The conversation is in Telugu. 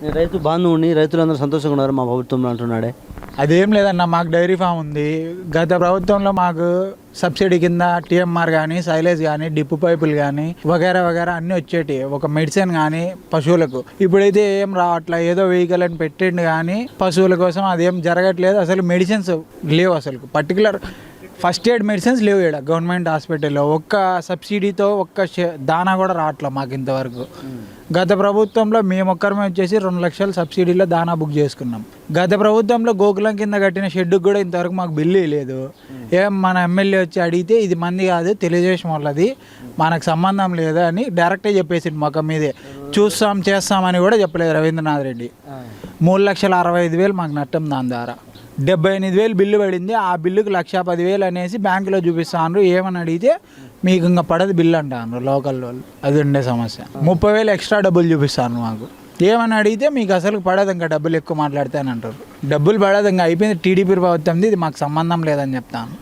నేను రైతు బాంధవుని రైతులందరూ సంతోషంగా ఉన్నారు మా ప్రభుత్వంలో అంటున్నాడే. అదేం లేదన్న మాకు డైరీ ఫామ్ ఉంది. గత ప్రభుత్వంలో మాకు సబ్సిడీ కింద టీఎంఆర్ కానీ సైలేజ్ కానీ డిప్పు పైపులు కానీ వగేరా వగేరా అన్నీ వచ్చేటి ఒక మెడిసిన్ కానీ పశువులకు. ఇప్పుడైతే ఏం రావట్లే ఏదో వెహికల్ అని పెట్టిండు కానీ పశువుల కోసం అదేం జరగట్లేదు. అసలు మెడిసిన్స్ లేవు అసలు పర్టికులర్ ఫస్ట్ ఎయిడ్ మెడిసిన్స్ లేవు ఇక్కడ గవర్నమెంట్ హాస్పిటల్లో. ఒక్క సబ్సిడీతో ఒక్క షే- దానా కూడా రావట్లే మాకు ఇంతవరకు. గత ప్రభుత్వంలో మేము ఒక్కరమే వచ్చేసి రెండు లక్షల సబ్సిడీలో దానా బుక్ చేసుకున్నాం. గత ప్రభుత్వంలో గోకులం కింద కట్టిన షెడ్కి కూడా ఇంతవరకు మాకు బిల్లు లేదు ఏం మన ఎమ్మెల్యే వచ్చి అడిగితే ఇది మంది కాదు తెలుగుదేశం వాళ్ళది మనకు సంబంధం లేదు అని డైరెక్టే చెప్పేసిండు మొక్క మీదే. చూస్తాం చేస్తామని కూడా చెప్పలేదు రవీంద్రనాథ్ రెడ్డి. మూడు లక్షల అరవై ఐదు వేలు మాకు నట్టం దాని ద్వారా. డెబ్బై ఎనిమిది వేలు బిల్లు పడింది. ఆ బిల్లుకు లక్ష పదివేలు అనేసి బ్యాంకులో చూపిస్తాను ఏమని అడిగితే మీకు ఇంకా పడదు బిల్లు అంటాను లోకల్ వాళ్ళు. అది ఉండే సమస్య. ముప్పై వేలు ఎక్స్ట్రా డబ్బులు చూపిస్తాను మాకు. ఏమని అడిగితే మీకు అసలు పడదు ఇంకా డబ్బులు ఎక్కువ మాట్లాడితే అని అంటారు. డబ్బులు పడదు ఇంకా అయిపోయింది టీడీపీ ప్రభుత్వంది ఇది మాకు సంబంధం లేదని చెప్తాను